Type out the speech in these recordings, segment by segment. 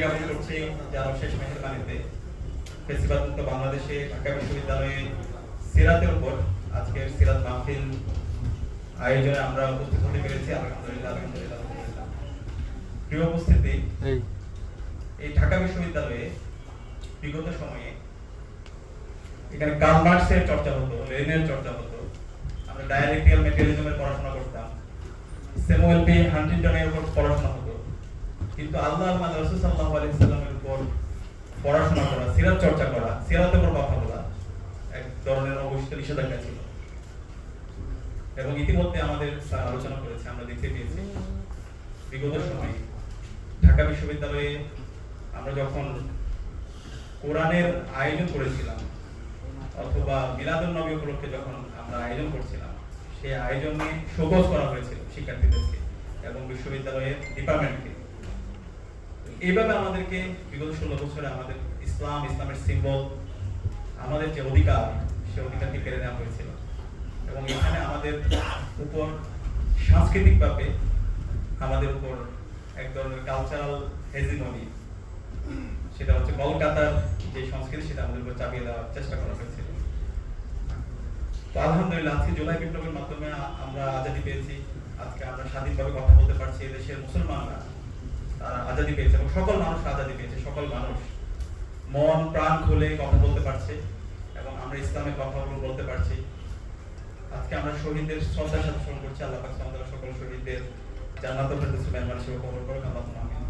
জ্ঞাপন করছি যারা শেষ মেহরবানিতে মুক্ত বাংলাদেশে ঢাকা বিশ্ববিদ্যালয়ে সিরাতের উপর আজকের সিরাত মাহফিল আয়োজনে আমরা উপস্থিত হতে পেরেছি। আলহামদুলিল্লাহ আলহামদুলিল্লাহ। প্রিয় উপস্থিতি এই। ঢাকা বিশ্ববিদ্যালয়ে বিগত সময়ে এখানে কার্ল মার্কসের চর্চা হতো লেনিনের চর্চা হতো। আমরা ডায়ালেকটিক্যাল মেটেরিয়ালিজমের পড়াশোনা করতাম। স্যামুয়েল পি হান্টিংটনের উপর পড়াশোনা কিন্তু আল্লাহ আল্লাহ রসুল সাল্লাল্লাহু আলাইহি সাল্লামের উপর পড়াশোনা করা, সিরাত চর্চা করা, সিরাতের উপর কথা বলা এক ধরনের অবশ্যই নিষেধাজ্ঞা ছিল। এবং ইতিমধ্যে আমাদের স্যার আলোচনা করেছে, আমরা দেখতে পেয়েছি। বিগত সময়ে ঢাকা বিশ্ববিদ্যালয়ে আমরা যখন কোরআনের আয়োজন করেছিলাম, অথবা মিলাদুল নবী উপলক্ষে যখন আমরা আয়োজন করছিলাম, সেই আয়োজনে শোকজ করা হয়েছিল শিক্ষার্থীদেরকে এবং বিশ্ববিদ্যালয়ের ডিপার্টমেন্টকে এইভাবে আমাদেরকে বিগত ষোলো বছরে আমাদের ইসলাম, ইসলামের সিম্বল আমাদের যে অধিকার, সে অধিকারকে কেড়ে নেওয়া হয়েছিল। এবং এখানে আমাদের উপর সাংস্কৃতিকভাবে আমাদের উপর এক ধরনের কালচারাল হেজিমনি সেটা হচ্ছে কলকাতার যে সংস্কৃতি, সেটা আমাদের উপর চাপিয়ে দেওয়ার চেষ্টা করা হয়েছিল। তো আলহামদুলিল্লাহ, আজকে জুলাই বিপ্লবের মাধ্যমে আমরা আজাদি পেয়েছি। আজকে আমরা স্বাধীনভাবে কথা বলতে পারছি। এদেশের মুসলমানরা তারা আজাদি পেয়েছে এবং সকল মানুষ আজাদি পেয়েছে, সকল মানুষ মন, প্রাণ খুলে কথা বলতে পারছে এবং আমরা ইসলামের কথাগুলো বলতে পারছি। আজকে আমরা শহীদদের শ্রদ্ধার সাথে স্মরণ করছি, আল্লাহ পাক তাআলা সকল শহীদদের জান্নাতুল ফেরদৌস মেহমান হিসেবে কবুল করুন আল্লাহুম্মা আমিন।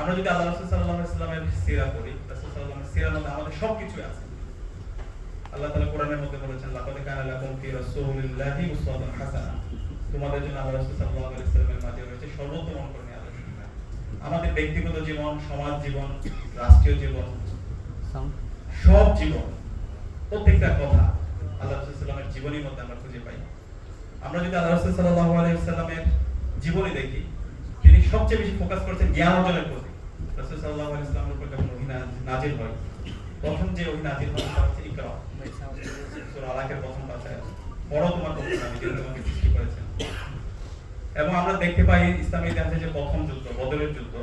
আমরা যদি আল্লাহ রাসূল সাল্লাল্লাহু আলাইহি সাল্লামের সিরা পড়ি, রাসূল সাল্লাল্লাহু আলাইহি সিরার মধ্যে আমাদের সবকিছু আছে। আল্লাহ তাআলা কোরআনের মধ্যে বলেছেন, লাকাদ কানা লাকুম ফি রাসূলিল্লাহি উসওয়াতুন হাসানাহ। তোমাদের জন্য আল্লাহ রাসূল সাল্লাল্লাহু আলাইহি সাল্লামের মাঝে রয়েছে সর্বোত্তম আমাদের ব্যক্তিগত জীবন সমাজ জীবন রাষ্ট্রীয় জীবন সব জীবন প্রত্যেকটা কথা আল্লাহ রাসূল সাল্লামের জীবনীর মধ্যে আমরা খুঁজে পাই। আমরা যদি আল্লাহ রাসূল সাল্লাল্লাহু আলাইহি জীবনী দেখি তিনি সবচেয়ে বেশি ফোকাস করেছেন জ্ঞান অর্জনের প্রতি। রাসূল সাল্লাল্লাহু আলাইহি সাল্লামের উপর যখন ওহী না- নাজিল হয় প্রথম যে ওহী নাজিল হয় সেটা হচ্ছে ইকরা। সূরা আলাকের প্রথম পাতায় পড়ো তোমার তোমাকে সৃষ্টি করেছেন। এবং আমরা দেখতে পাই ইসলামী ইতিহাসে যে প্রথম যুদ্ধ, বদরের যুদ্ধ,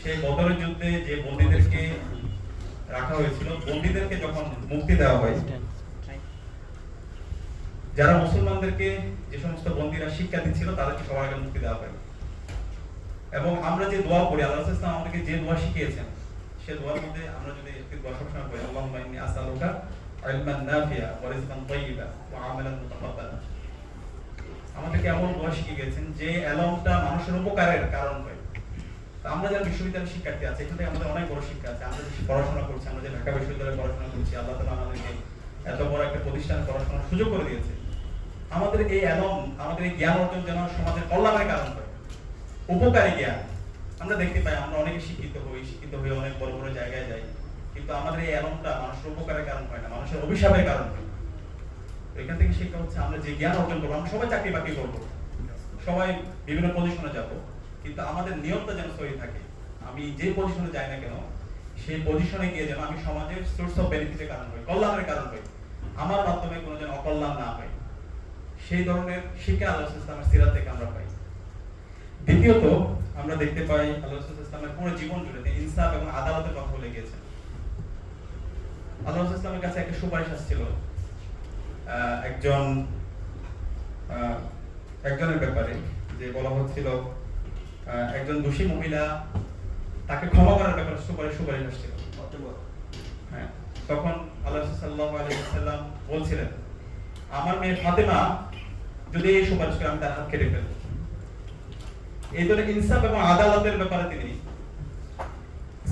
সেই বদরের যুদ্ধে যে বন্দীদেরকে রাখা হয়েছিল, বন্দীদেরকে যখন মুক্তি দেওয়া হয়, যারা মুসলমানদেরকে যে সমস্ত বন্দীরা শিক্ষা দিচ্ছিল, তাদেরকে সবার আগে মুক্তি দেওয়া হয়। এবং আমরা যে দোয়া পড়ি, আল্লাহ ইসলাম আমাদেরকে যে দোয়া শিখিয়েছেন, সে দোয়ার মধ্যে আমরা যদি একটি দোয়া সবসময় পড়ি, আল্লাহুম্মা ইন্নী আসআলুকা ইলমান নাফিয়া ওয়া রিজকান ওয়া আমালান মুতাকাব্বালা আমাদেরকে এমন দোয়া শিখিয়ে গেছেন যে এলমটা মানুষের উপকারের কারণ হয়। আমরা যারা বিশ্ববিদ্যালয়ের শিক্ষার্থী আছে, এখান আমাদের অনেক বড় শিক্ষা আছে। আমরা যে পড়াশোনা করছি, আমরা যে ঢাকা বিশ্ববিদ্যালয়ে পড়াশোনা করছি, আল্লাহ তাআলা আমাদেরকে এত বড় একটা প্রতিষ্ঠানে পড়াশোনার সুযোগ করে দিয়েছে। আমাদের এই এলম আমাদের এই জ্ঞান অর্জন যেন সমাজের কল্যাণের কারণ হয়। উপকারী জ্ঞান। আমরা দেখতে পাই, আমরা অনেকে শিক্ষিত হই, শিক্ষিত হয়ে অনেক বড় বড় জায়গায় যাই। কিন্তু আমাদের এই এলমটা মানুষের উপকারের কারণ হয় না, মানুষের অভিশাপের কারণ হয়। এখান থেকে শিক্ষা হচ্ছে, আমরা যে জ্ঞান অর্জন করব, আমরা সবাই চাকরি বাকরি করব। সবাই বিভিন্ন পজিশনে যাব, কিন্তু আমাদের নিয়মটা যেন সহি থাকে। আমি যে পজিশনে যাই না কেন, সেই পজিশনে গিয়ে যেন আমি সমাজের সোর্স অফ বেনিফিটের কারণ হই, কল্যাণের কারণ হই। আমার মাধ্যমে কোনো যেন অকল্যাণ না হয়। সেই ধরনের শিক্ষা আল্লাহ ইসলামের সিরাত থেকে আমরা পাই। দ্বিতীয়ত, আমরা দেখতে পাই আল্লাহ ইসলামের পুরো জীবন জুড়ে তিনি ইনসাফ এবং আদালতের কথা বলে গিয়েছেন। আল্লাহ ইসলামের কাছে একটা সুপারিশ আসছিল। একজন একজনের ব্যাপারে যে বলা হচ্ছিল একজন দোষী মহিলা তাকে ক্ষমা করার ব্যাপারে সুপারিশ সুপারিশ আসছিল। হ্যাঁ তখন আল্লাহ সাল্লাল্লাহু আলাইহি ওয়াসাল্লাম বলছিলেন আমার মেয়ে ফাতেমা যদি এই সুপারিশ করে আমি তার হাত কেটে ফেলব এই ধরনের ইনসাফ এবং আদালতের ব্যাপারে তিনি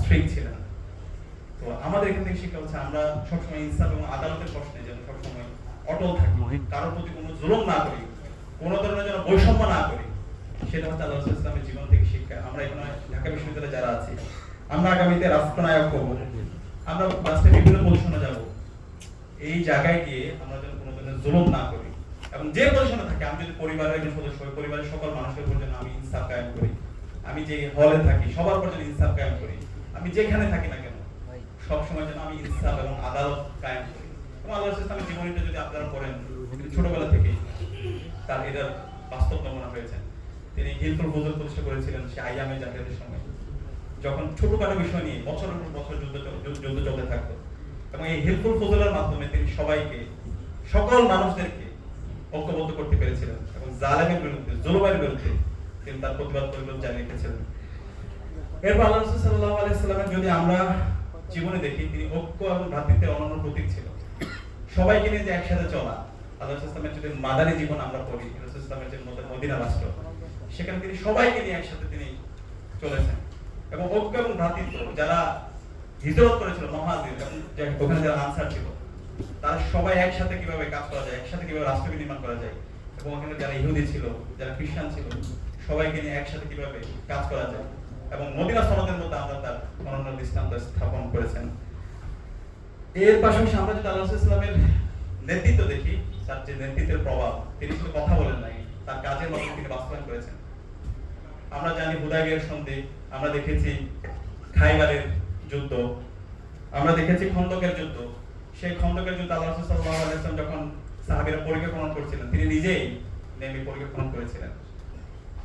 স্ট্রিক্ট ছিলেন। তো আমাদের এখান থেকে শিক্ষা হচ্ছে আমরা সবসময় ইনসাফ এবং আদালতের প্রশ্নে যেন সবসময় অটল থাকি। কারোর প্রতি কোনো জুলুম না করি, কোনো ধরনের যেন বৈষম্য না করি, সেটা হচ্ছে আল্লাহ ইসলামের জীবন থেকে শিক্ষা। আমরা এখানে ঢাকা বিশ্ববিদ্যালয়ে যারা আছি, আমরা আগামীতে রাষ্ট্রনায়ক হব। আমরা রাষ্ট্রের বিভিন্ন পজিশনে যাব। এই জায়গায় গিয়ে আমরা যেন কোনো ধরনের জুলুম না করি। এবং যে পজিশনে থাকি, আমি যদি পরিবারের একজন সদস্য হই, পরিবারের সকল মানুষের উপর আমি ইনসাফ কায়েম করি, আমি যে হলে থাকি, সবার উপর যেন ইনসাফ কায়েম করি, আমি যেখানে থাকি না কেন সব সময় যেন আমি ইনসাফ এবং আদালত কায়েম করি। এবং আল্লাহ ইসলামের জীবনীটা যদি আপনারা পড়েন ছোটবেলা থেকে তার এটার বাস্তব নমুনা হয়েছেন তিনি হিলফুল হুজুর প্রতিষ্ঠা করেছিলেন সে আইয়ামে জাহিদের সময়। যখন ছোটখাটো বিষয় নিয়ে বছরের পর বছর যুদ্ধ যুদ্ধ চলতে থাকতো, এবং এই হেল্পফুল ফজলের মাধ্যমে তিনি সবাইকে, সকল মানুষদেরকে ঐক্যবদ্ধ করতে পেরেছিলেন, এবং জালেমের বিরুদ্ধে জলবায়ুর বিরুদ্ধে তিনি তার প্রতিবাদ পরিবেশ জানিয়ে রেখেছিলেন। এরপর আল্লাহ সাল্লাহ আলাইসাল্লামের যদি আমরা জীবনে দেখি, তিনি ঐক্য এবং ভ্রাতৃত্বের অনন্য প্রতীক ছিল। সবাইকে নিয়ে যে একসাথে চলা। আল্লাহ ইসলামের যদি মাদানী জীবন আমরা পড়ি ইসলামের যে মদ- মদিনা রাষ্ট্র সেখানে তিনি সবাইকে নিয়ে একসাথে তিনি চলেছেন। এবং ঐক্য এবং ভ্রাতৃত্ব, যারা হিজরত করেছিল, মহাজির, এবং ওখানে যারা আনসার ছিল, তারা সবাই একসাথে কীভাবে কাজ করা যায়, একসাথে কীভাবে রাষ্ট্রকে নির্মাণ করা যায়, এবং ওখানে যারা ইহুদি ছিল, যারা খ্রিস্টান ছিল, সবাইকে নিয়ে একসাথে কীভাবে কাজ করা যায়, এবং মদিনা সনদের মধ্যে আমরা তার অনন্য দৃষ্টান্ত স্থাপন করেছেন। এর পাশাপাশি আমরা যদি আল্লাহ ইসলামের নেতৃত্ব দেখি, তার যে নেতৃত্বের প্রভাব, তিনি শুধু কথা বলেন নাই, তার কাজের মাধ্যমে তিনি বাস্তবায়ন করেছেন। আমরা জানি হুদাইবিয়ার সন্ধি, আমরা দেখেছি খাইবারের যুদ্ধ, আমরা দেখেছি খন্দকের যুদ্ধ। সেই খন্দকের যুদ্ধ আল্লাহ রাসূল সাল্লাল্লাহু যখন সাহাবীরা পরীক্ষা খনন করছিলেন, তিনি নিজেই নেমে পরীক্ষা খনন করেছিলেন।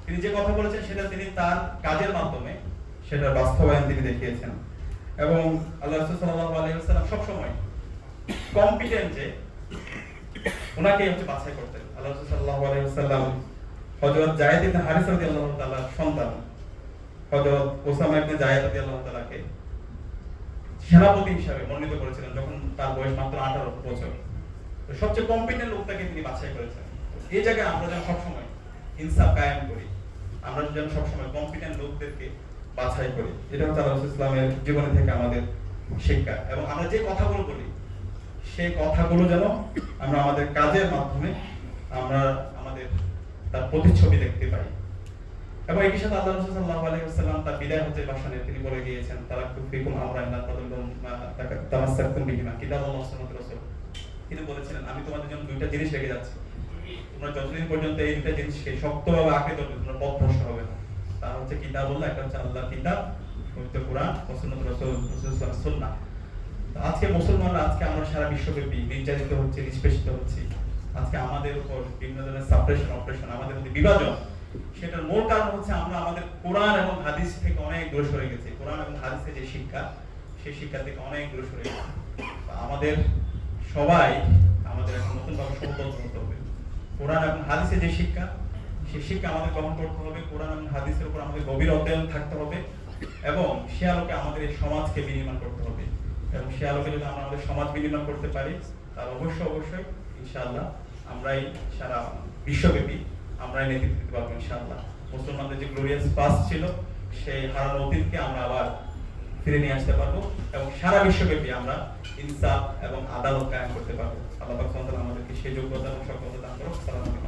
তিনি যে কথা বলেছেন, সেটা তিনি তার কাজের মাধ্যমে, সেটার বাস্তবায়ন তিনি দেখিয়েছেন। এবং আল্লাহ হচ্ছে বাছাই করতেন। আল্লাহ ইবনে রাদিয়াল্লাহু তাআলার সন্তান। হযরত ওসামা ইবনে রাদিয়াল্লাহু তাআলাকে সেনাপতি হিসাবে মনোনীত করেছিলেন যখন তার বয়স মাত্র আঠারো বছর। তো সবচেয়ে কম্পিটেন্ট লোকটাকে তিনি বাছাই করেছেন। এই জায়গায় আমরা যেন সবসময় ইনসাফ কায়েম করি। আমরা যেন সবসময় কম্পিটেন্ট লোকদেরকে বাছাই করি। এটা হচ্ছে আল্লাহ ইসলামের জীবনে থেকে আমাদের শিক্ষা। এবং আমরা যে কথাগুলো বলি, সেই কথাগুলো যেন আমরা আমাদের কাজের মাধ্যমে আমরা আমাদের তার প্রতিচ্ছবি দেখতে পাই। এবং একই সাথে আল্লাহ রাসূল আলাইহি তার বিদায় ভাষণে তিনি বলে গিয়েছেন তারা ফিকুম আমরান লা তাদুল্লুম বিহিমা। সুন্নাতুর রাসূল। তিনি বলেছিলেন, আমি তোমাদের জন্য দুইটা জিনিস রেখে যাচ্ছি। তোমরা যতদিন পর্যন্ত এই দুইটা জিনিসকে শক্তভাবে আঁকড়ে ধরবে, তোমরা পথ হবে না। তার হচ্ছে একটা হচ্ছে আল্লাহর কিতাব, পবিত্র কোরআন সুন্নাতুর রাসূল আজকে মুসলমানরা, আজকে আমরা সারা বিশ্বব্যাপী নির্যাতিত হচ্ছে, নিষ্পেষিত হচ্ছি। আজকে আমাদের উপর বিভিন্ন ধরনের সাপ্রেশন অপারেশন আমাদের মধ্যে বিভাজন, সেটার মূল কারণ হচ্ছে আমরা আমাদের কোরআন এবং হাদিস থেকে অনেক দূরে সরে গেছি। কোরআন এবং হাদিসের যে শিক্ষা, সেই শিক্ষা থেকে অনেক দূরে সরে গেছে। আমাদের সবাই আমাদের এখন নতুন ভাবে সংকল্প হতে হবে। কোরআন এবং হাদিসের যে শিক্ষা শিক্ষা আমাদের গ্রহণ করতে হবে, কোরআন এবং হাদিসের উপর আমাদের গভীর অধ্যয়ন থাকতে হবে এবং সে আলোকে আমাদের এই সমাজকে বিনির্মাণ করতে হবে। এবং সে আলোকে যদি আমরা আমাদের সমাজ বিনির্মাণ করতে পারি, তাহলে অবশ্যই অবশ্যই, ইনশাআল্লাহ আমরাই সারা বিশ্বব্যাপী আমরাই নেতৃত্ব দিতে পারব, ইনশাআল্লাহ। মুসলমানদের যে গ্লোরিয়াস পাস্ট ছিল সেই হারানো অতীতকে আমরা আবার ফিরে নিয়ে আসতে পারব এবং সারা বিশ্বব্যাপী আমরা ইনসাফ এবং আদালত কায়েম করতে পারব। আল্লাহ আমাদেরকে সেই যোগ্যতা এবং সক্ষমতা দান করুন সালাম